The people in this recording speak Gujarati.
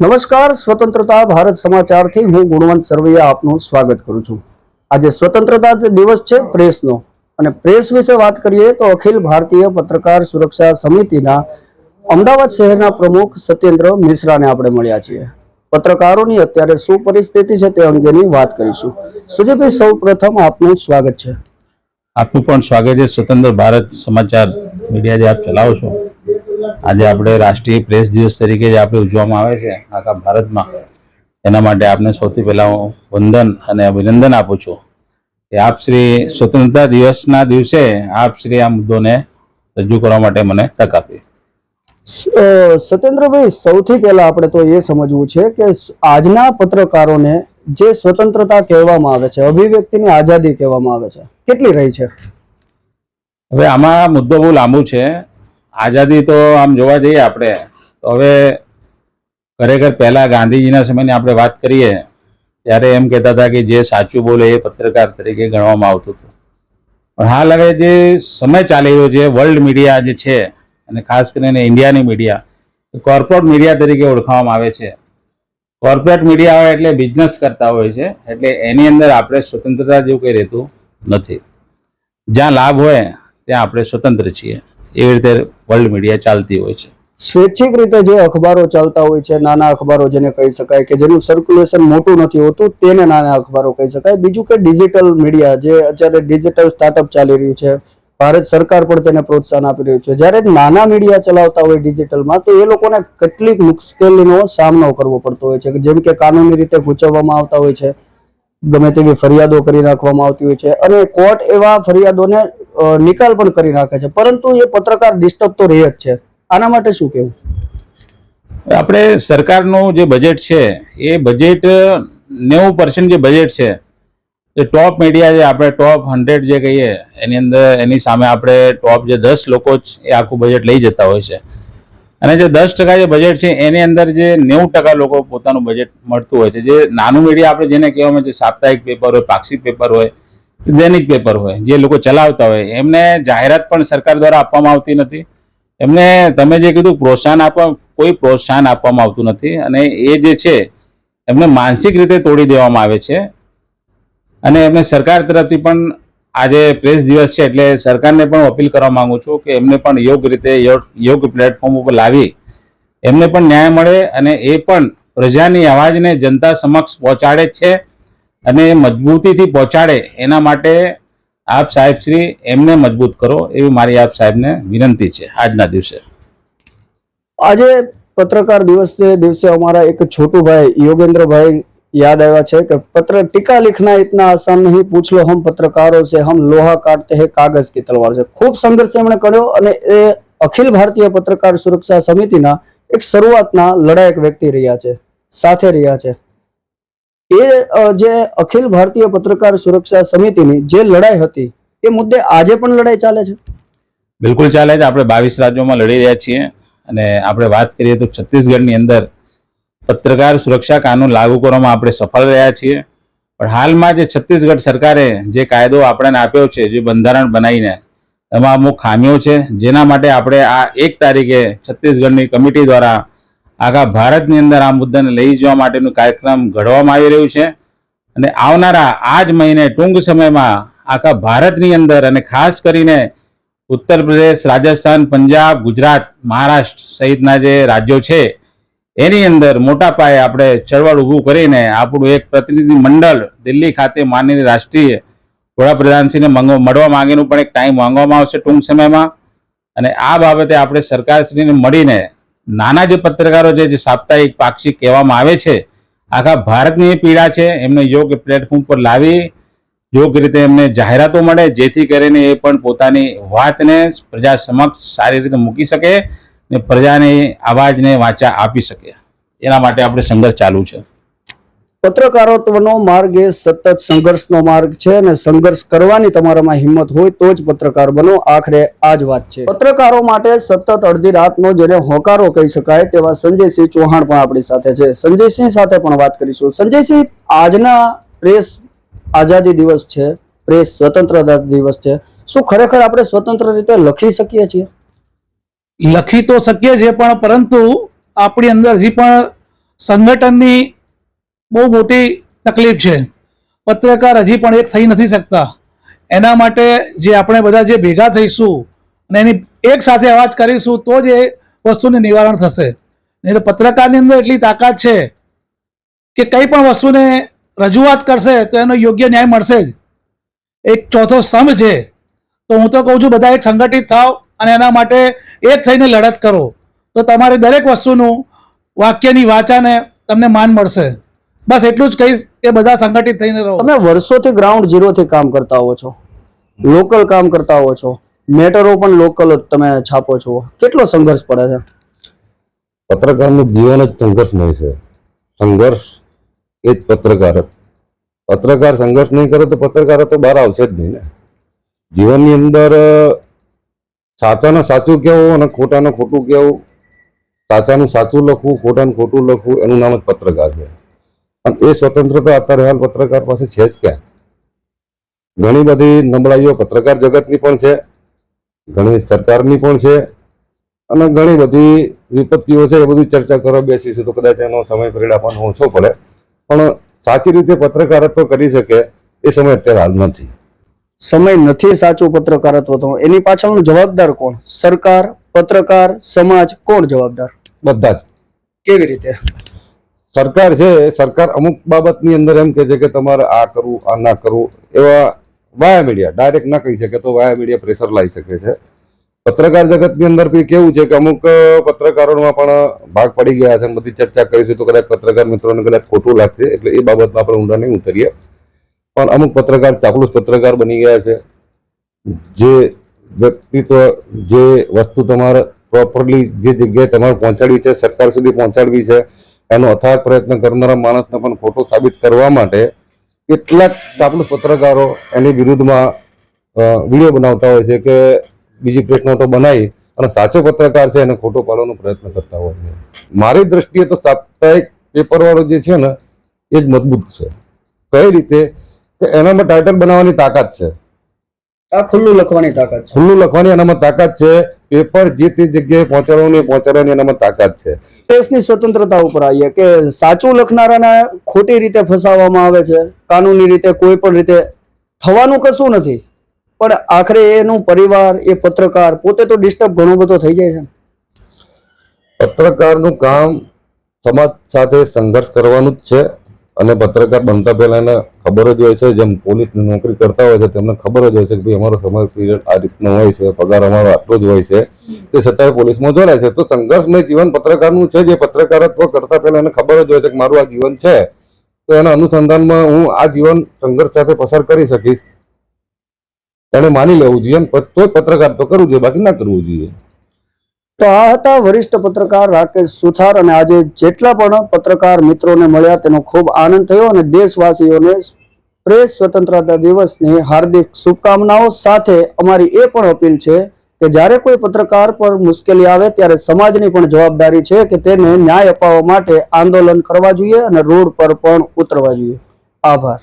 નમસ્કાર, સ્વતંત્રતા ભારત સમાચારથી હું ગુણવંત સરવૈયા આપનું સ્વાગત કરું છું. આજે સ્વતંત્રતા દિવસ છે પ્રેસનો. અને પ્રેસ વિશે વાત કરીએ તો અખિલ ભારતીય પત્રકાર સુરક્ષા સમિતિના અમદાવાદ શહેરના પ્રમુખ સત્યેન્દ્ર મિશ્રાને આપણે મળ્યા છીએ. પત્રકારોની અત્યારે શું પરિસ્થિતિ છે તે અંગેની વાત કરીશું. સુજીભાઈ સૌ પ્રથમ આપનું સ્વાગત છે. આપનું પણ સ્વાગત છે. સ્વતંત્ર ભારત સમાચાર મીડિયા જે આપ ચલાવો છો આજે આપણે રાષ્ટ્રીય પ્રેસ દિવસ તરીકે જે આપણે ઉજવવામાં આવે છે આખા ભારતમાં એના માટે આપને સૌથી પહેલા હું વંદન અને અભિનંદન આપું છું કે આપ શ્રી સ્વતંત્રતા દિવસના દિવસે આપ શ્રી આ મુદ્દોને રજૂ કરવા માટે મને તક આપી. સ્વતંત્રભાઈ સૌથી પહેલા આપણે તો એ સમજવું છે કે આજના પત્રકારોને જે સ્વતંત્રતા કહેવામાં આવે છે અભિવ્યક્તિની આઝાદી કહેવામાં આવે છે કેટલી રહી છે? હવે આમાં મુદ્દો બહુ લાંબુ છે. આઝાદી તો આમ જોવા જઈએ આપણે, તો હવે ખરેખર પહેલા ગાંધીજીના સમયની આપણે વાત કરીએ, ત્યારે એમ કહેતા હતા કે જે સાચું બોલે એ પત્રકાર તરીકે ગણવામાં આવતું હતું. પણ હાલ હવે જે સમય ચાલી રહ્યો છે વર્લ્ડ મીડિયા જે છે, અને ખાસ કરીને ઇન્ડિયાની મીડિયા કોર્પોરેટ મીડિયા તરીકે ઓળખવામાં આવે છે. કોર્પોરેટ મીડિયા હોય એટલે બિઝનેસ કરતા હોય છે, એટલે એની અંદર આપણે સ્વતંત્રતા જેવું કંઈ રહેતું નથી. જ્યાં લાભ હોય, ત્યાં આપણે સ્વતંત્ર છીએ. એવી રીતે વર્લ્ડ મીડિયા ચાલતી હોય છે. સ્વૈચ્છિક રીતે જે અખબારો ચાલતા હોય છે, નાના અખબારો જેને કહી શકાય કે જેનું સર્ક્યુલેશન મોટું નથી હોતું, તેને નાના અખબારો કહી શકાય. બીજું કે ડિજિટલ મીડિયા જે અત્યારે ડિજિટલ સ્ટાર્ટઅપ ચાલી રહ્યું છે, ભારત સરકાર પણ તેને પ્રોત્સાહન આપી રહ્યું છે. જ્યારે નાના મીડિયા ચલાવતા હોય ડિજિટલમાં તો એ લોકોને કેટલીક મુશ્કેલીનો સામનો કરવો પડતો હોય છે. જેમ કે કાનૂની રીતે ગૂંચવવામાં આવતા હોય છે, ગમે તેવી ફરિયાદો કરી નાખવામાં આવતી હોય છે. અને કોર્ટ એવા ફરિયાદોને નિકાલ પણ કરી નાખે છે. પરંતુ એ પત્રકાર ડિસ્ટર્બ તો રહે જ છે. આના માટે શું કહેવું? આપણે સરકારનું જે બજેટ છે, એ બજેટ નેવું પર્સન્ટ જે બજેટ છે, એ ટોપ મીડિયા જે આપણે ટોપ હંડ્રેડ જે કહીએ, એની અંદર, એની સામે આપણે ટોપ જે દસ લોકો જ એ આખું બજેટ લઈ જતા હોય છે. અને જે દસ ટકા જે બજેટ છે, એની અંદર જે નેવું ટકા લોકો પોતાનું બજેટ મળતું હોય છે. જે નાનું મીડિયા આપણે જેને કહેવામાં જે સાપ્તાહિક પેપર હોય, પાક્ષિક પેપર હોય દૈનિક પેપર હોય, જે લોકો ચલાવતા હોય, એમને જાહેરાત પણ સરકાર દ્વારા આપવામાં આવતી નથી. એમને તમે જે કીધું પ્રોત્સાહન આપવા, કોઈ પ્રોત્સાહન આપવામાં આવતું નથી અને એ જે છે, એમને માનસિક રીતે તોડી દેવામાં આવે છે. અને એમને સરકાર તરફથી પણ આજે પ્રેસ દિવસ છે એટલે સરકારને પણ અપીલ કરવા માંગુ છું કે એમને પણ યોગ્ય રીતે યોગ્ય પ્લેટફોર્મ ઉપર લાવી એમને પણ ન્યાય મળે અને એ પણ પ્રજાની અવાજને જનતા સમક્ષ પહોંચાડે છે. અને એ મજબૂતીથી પહોંચાડે એના માટે આપ સાહેબ શ્રી એમને મજબૂત કરો એવી મારી આપ સાહેબને વિનંતી છે આજના દિવસે આજે પત્રકાર દિવસ તે દિવસે અમારા એક છોટુ ભાઈ યોગેન્દ્રભાઈ યાદ આવ્યા છે કે પત્ર ટીકા लिखना इतना आसान नहीं पूछ लो हम पत्रकारों से हम लोहा काटते हैं कागज की तलवार से ખૂબ સંઘર્ષ એમણે કર્યો અને એ અખિલ ભારતીય પત્રકાર સુરક્ષા સમિતિના એક શરૂઆતના લડાયક વ્યક્તિ રહ્યા છે સાથે રહ્યા છે એ જે અખિલ ભારતીય પત્રકાર સુરક્ષા સમિતિની જે લડાઈ હતી, એ મુદ્દે આજે પણ લડાઈ ચાલે છે? બિલકુલ ચાલે છે. આપણે બાવીસ રાજ્યોમાં લડી રહ્યા છીએ અને આપણે વાત કરીએ તો છત્તીસગઢની અંદર પત્રકાર સુરક્ષા કાનૂન લાગુ કરવામાં આપણે સફળ રહ્યા છીએ. પણ હાલમાં જે છત્તીસગઢ સરકારે જે કાયદો આપણને આપ્યો છે, જે બંધારણ બનાવીને, એમાં અમુક ખામીઓ છે. જેના માટે આપણે આ એક તારીખે છત્તીસગઢની કમિટી દ્વારા આખા ભારતની અંદર આ મુદ્દાને લઈ જવા માટેનું કાર્યક્રમ ઘડવામાં આવી રહ્યું છે. અને આવનારા આ જ મહિને ટૂંક સમયમાં આખા ભારતની અંદર અને ખાસ કરીને ઉત્તર પ્રદેશ, રાજસ્થાન, પંજાબ, ગુજરાત, મહારાષ્ટ્ર સહિતના જે રાજ્યો છે, એની અંદર મોટા પાયે આપણે ચળવળ ઊભું કરીને આપણું એક પ્રતિનિધિ મંડળ દિલ્હી ખાતે માનનીય રાષ્ટ્રીય વડાપ્રધાનશ્રીને મળવા માંગેનું પણ એક ટાઈમ માંગવામાં આવશે ટૂંક સમયમાં. અને આ બાબતે આપણે સરકારશ્રીને મળીને નાના જે પત્રકારો છે, જે સાપ્તાહિક, પાક્ષિક કહેવામાં આવે છે, આખા ભારતની એ પીડા છે, એમને યોગ્ય પ્લેટફોર્મ પર લાવી, યોગ્ય રીતે એમને જાહેરાતો મળે, જેથી કરીને એ પણ પોતાની વાતને પ્રજા સમક્ષ સારી રીતે મૂકી શકે ને પ્રજાની અવાજને વાંચા આપી શકે. એના માટે આપણે સંઘર્ષ ચાલુ છે. પત્રકારત્વનો માર્ગ એ સતત સંઘર્ષનો માર્ગ છે અને સંઘર્ષ કરવાની તમારામાં હિંમત હોય તો જ પત્રકાર બનો. આખરે આ જ વાત છે. પત્રકારો માટે સતત અડધી રાતનો જેને હોકારો કહી શકાય તેવા સંજયસિંહ ચૌહાણ પણ આપણી સાથે છે. સંજયસિંહ સાથે પણ વાત કરીશું. સંજયસિંહ, આજના પ્રેસ આઝાદી દિવસ છે. પ્રેસ સ્વતંત્રતા દિવસ છે. શું ખરેખર આપણે સ્વતંત્ર રીતે લખી શકીએ છીએ? લખી તો શકીએ છીએ પણ પરંતુ આપણી અંદર હજી પણ સંગઠનની બહુ મોટી તકલીફ છે. પત્રકાર હજી પણ એક થઈ નથી શકતા. એના માટે જે આપણે બધા જે ભેગા થઈશું અને એની એક સાથે અવાજ કરીશું, તો જ એ વસ્તુનું નિવારણ થશે. નહીં તો પત્રકારની અંદર એટલી તાકાત છે કે કંઈ પણ વસ્તુને રજૂઆત કરશે તો એનો યોગ્ય ન્યાય મળશે જ. એક ચોથો સ્તંભ છે. તો હું તો કહું છું, બધા એક સંગઠિત થાવ અને એના માટે એક થઈને લડત કરો. તો તમારી દરેક વસ્તુનું વાક્યની વાચાને તમને માન મળશે. બસ એટલું જ કહીશ કે બધા સંગઠિત થઈને રહો. તમે વર્ષોથી ગ્રાઉન્ડ ઝીરોથી કામ કરતા હો છો. લોકલ કામ કરતા હો છો. મેટરો પણ લોકલ જ તમે છાપો છો. કેટલો સંઘર્ષ પડે છે? પત્રકારનું જીવન જ સંઘર્ષમય છે. સંઘર્ષ એ જ પત્રકાર. પત્રકાર સંઘર્ષ નહીં કરે તો પત્રકાર તો બહાર આવશે જ નહીં ને. જીવનની અંદર સાચાનું સાચું કહેવું અને ખોટાનું ખોટું કહેવું સાચાનું સાચું લખવું ખોટાનું ખોટું લખવું એનું નામ જ પત્રકાર છે. અને એ સ્વતંત્રતા અત્યારે હાલ પત્રકાર પાસે છે જ ક્યાં? ઘણી બધી નબળાઈઓ પત્રકાર જગતની પણ છે ઘણી સરકારની પણ છે અને ઘણી બધી વિપત્તિઓ છે એ બધી ચર્ચા કરવા બેસીશું તો કદાચ એનો સમય પરિણ આપણને ઓછો પડે. પણ સાચી રીતે પત્રકારત્વ કરી શકે એ સમય અત્યારે હાલ નથી. સમય નથી સાચું પત્રકારત્વ તો. એની પાછળનો જવાબદાર કોણ? સરકાર પત્રકાર સમાજ કોણ જવાબદાર? બધા જ. કેવી રીતે? સરકાર છે, સરકાર અમુક બાબતની અંદર એમ કહે છે કે તમારે આ કરવું, આ ના કરવું, એવા વાયા મીડિયા ડાયરેક્ટ ના કહી શકે તો વાયા મીડિયા પ્રેશર લાવી શકે છે. પત્રકાર જગતની અંદર બી કેવું છે કે અમુક પત્રકારોમાં પણ ભાગ પડી ગયા છે, બધી ચર્ચા કરીશું તો કદાચ પત્રકાર મિત્રોને કદાચ ખોટું લાગશે, એટલે એ બાબતમાં આપણે ઊંડા નહીં ઉતરીએ. પણ અમુક પત્રકાર, ચાપલુસ પત્રકાર બની ગયા છે, જે વ્યક્તિત્વ, જે વસ્તુ તમારે પ્રોપરલી જે જગ્યાએ તમારે પહોંચાડવી છે, સરકાર સુધી પહોંચાડવી છે એનો અથાગ પ્રયત્ન કરનારા માણસને પણ ખોટો સાબિત કરવા માટે કેટલાક આપણે પત્રકારો એની વિરુદ્ધમાં વીડિયો બનાવતા હોય છે કે બીજી પ્રેસ નોટો બનાવી અને સાચો પત્રકાર છે એને ખોટો પાડવાનો પ્રયત્ન કરતા હોય છે. મારી દ્રષ્ટિએ તો સાપ્તાહિક પેપરવાળો જે છે ને એ જ મજબૂત છે. કઈ રીતે? કે એનામાં ટાઇટલ બનાવવાની તાકાત છે. આ ખુલ્લું લખવાની તાકાત છે. ખુલ્લું લખવાની એનામાં તાકાત છે પેપર જે તે જગ્યાએ પહોંચાડવાનું એ પહોંચાડવાની એનામાં તાકાત છે. પ્રેસની સ્વતંત્રતા ઉપર આવીએ કે સાચું લખનારાને ખોટી રીતે ફસાવવામાં આવે છે કાનૂની રીતે કોઈ પણ રીતે થવાનું કશું નથી. પણ આખરે એનું પરિવાર એ પત્રકાર પોતે તો ડિસ્ટર્બ ઘણો બધો થઈ જાય છે. પત્રકારનું કામ સમાજ સાથે સંઘર્ષ કરવાનું જ છે. અને પત્રકાર બનતા પહેલા એને ખબર જ હોય છે, જેમ પોલીસની નોકરી કરતા હોય છે, તેમને ખબર જ હોય છે કે ભાઈ અમારો સમય પીરિયડ આ રીતનો હોય છે, પગાર અમારો આટલો જ હોય છે. તે છતાંય પોલીસમાં જોડાય છે. તો સંઘર્ષમય જીવન પત્રકારનું છે, જે પત્રકારત્વ કરતા પહેલા એને ખબર જ હોય છે કે મારું આ જીવન છે. તો એના અનુસંધાનમાં હું આ જીવન સંઘર્ષ સાથે પસાર કરી શકીશ. એને માની લેવું જોઈએ તો જ પત્રકાર તો કરવું જોઈએ, બાકી ના કરવું જોઈએ. તો આ હતા વરિષ્ઠ પત્રકાર રાકેશ સુથાર અને આજે જેટલા પણ પત્રકાર મિત્રોને મળ્યા તેનો ખૂબ આનંદ થયો અને દેશવાસીઓને પ્રેસ સ્વતંત્રતા દિવસની હાર્દિક શુભકામનાઓ સાથે અમારી એ પણ અપીલ છે કે જ્યારે કોઈ પત્રકાર પર મુશ્કેલી આવે ત્યારે સમાજની પણ જવાબદારી છે કે તેને ન્યાય અપાવવા માટે આંદોલન કરવા જોઈએ અને રોડ પર પણ ઉતરવા જોઈએ. આભાર.